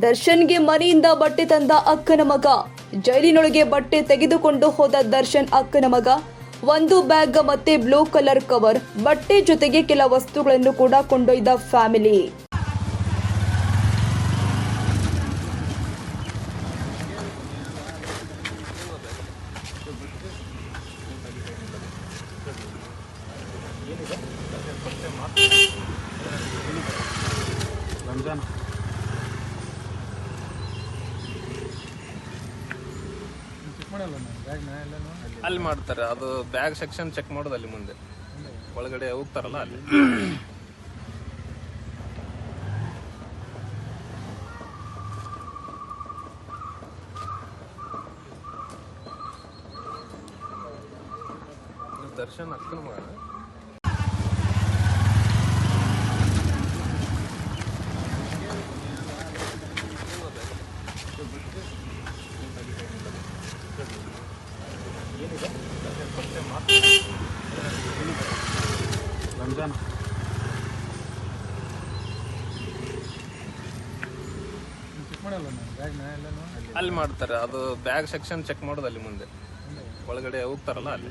ದರ್ಶನ್ಗೆ ಮನೆಯಿಂದ ಬಟ್ಟೆ ತಂದ ಅಕ್ಕನ ಮಗ. ಜೈಲಿನೊಳಗೆ ಬಟ್ಟೆ ತೆಗೆದುಕೊಂಡು ಹೋದ ದರ್ಶನ್ ಅಕ್ಕನ ಮಗ. ಒಂದು ಬ್ಯಾಗ್ ಮತ್ತೆ ಬ್ಲೂ ಕಲರ್ ಕವರ್, ಬಟ್ಟೆ ಜೊತೆಗೆ ಕೆಲ ವಸ್ತುಗಳನ್ನು ಕೂಡ ಕೊಂಡೊಯ್ದ ಫ್ಯಾಮಿಲಿ. ಅಲ್ಲಿ ಮಾಡ್ತಾರೆ. ಅದು ಬ್ಯಾಗ್ ಸೆಕ್ಷನ್ ಚೆಕ್ ಮಾಡೋದು ಅಲ್ಲಿ ಮುಂದೆ. ಒಳಗಡೆ ಹೋಗ್ತಾರಲ್ಲ ಅಲ್ಲಿ. ದರ್ಶನ್ ಅಕ್ಕನ ಅಲ್ಲಿ ಮಾಡ್ತಾರೆ ಅದು ಬ್ಯಾಗ್ ಸೆಕ್ಷನ್ ಚೆಕ್ ಮಾಡೋದು ಅಲ್ಲಿ ಮುಂದೆ. ಒಳಗಡೆ ಹೋಗ್ತಾರಲ್ಲ ಅಲ್ಲಿ.